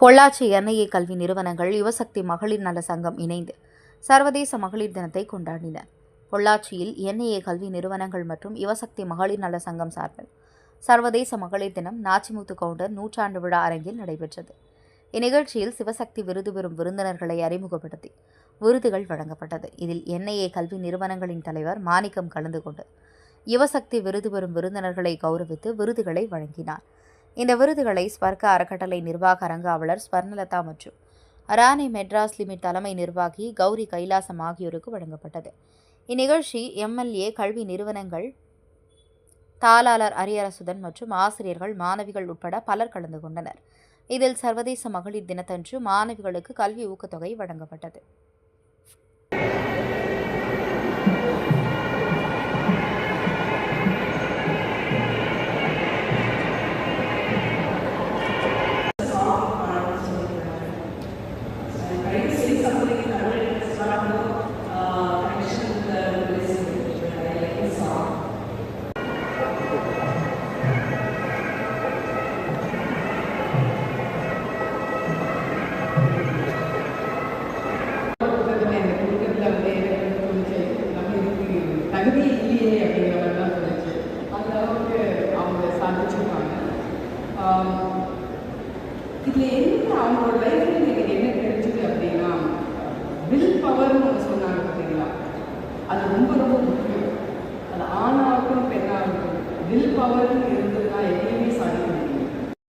Pollachi NIA கல்வி நிறுவனங்கள் யுவசக்தி மகளிர் நல சங்கம் இணைந்து சர்வதேச மகளிர் தினத்தை கொண்டாடின. பொள்ளாச்சியில் என்ஐஏ கல்வி நிறுவனங்கள் மற்றும் யுவசக்தி மகளிர் நல சங்கம் சார்பில் சர்வதேச மகளிர் தினம் நாச்சிமுத்து கவுண்டர் நூற்றாண்டு விழா அரங்கில் நடைபெற்றது. இந்நிகழ்ச்சியில் சிவசக்தி விருது பெறும் விருந்தினர்களை அறிமுகப்படுத்தி விருதுகள் வழங்கப்பட்டது. இதில் என்ஐஏ கல்வி நிறுவனங்களின் தலைவர் மாணிக்கம் கலந்து கொண்டு யுவசக்தி விருது பெறும் விருந்தினர்களை கௌரவித்து விருதுகளை வழங்கினார். இந்த விருதுகளை ஸ்வர்க்க அறக்கட்டளை நிர்வாக அரங்காவலர் ஸ்வர்ணலதா மற்றும் அரானி மெட்ராஸ் லிமிட் தலைமை நிர்வாகி கௌரி கைலாசம் ஆகியோருக்கு வழங்கப்பட்டது. இந்நிகழ்ச்சி எம்எல்ஏ கல்வி நிறுவனங்கள் தாளாளர் அரியரசுதன் மற்றும் ஆசிரியர்கள் மாணவிகள் உட்பட பலர் கலந்து கொண்டனர். இதில் சர்வதேச மகளிர் தினத்தன்று மாணவிகளுக்கு கல்வி ஊக்கத்தொகை வழங்கப்பட்டது. இதில் என்ன அவங்களோட லைஃப்பில் எனக்கு என்ன தெரிஞ்சுது அப்படின்னா வில் பவர்னு ஒன்று சொன்னாங்க பார்த்தீங்களா அது ரொம்ப ரொம்ப முக்கியம். அது ஆணாகட்டும் பெண்ணாகட்டும் வில் பவர்னு இருந்தது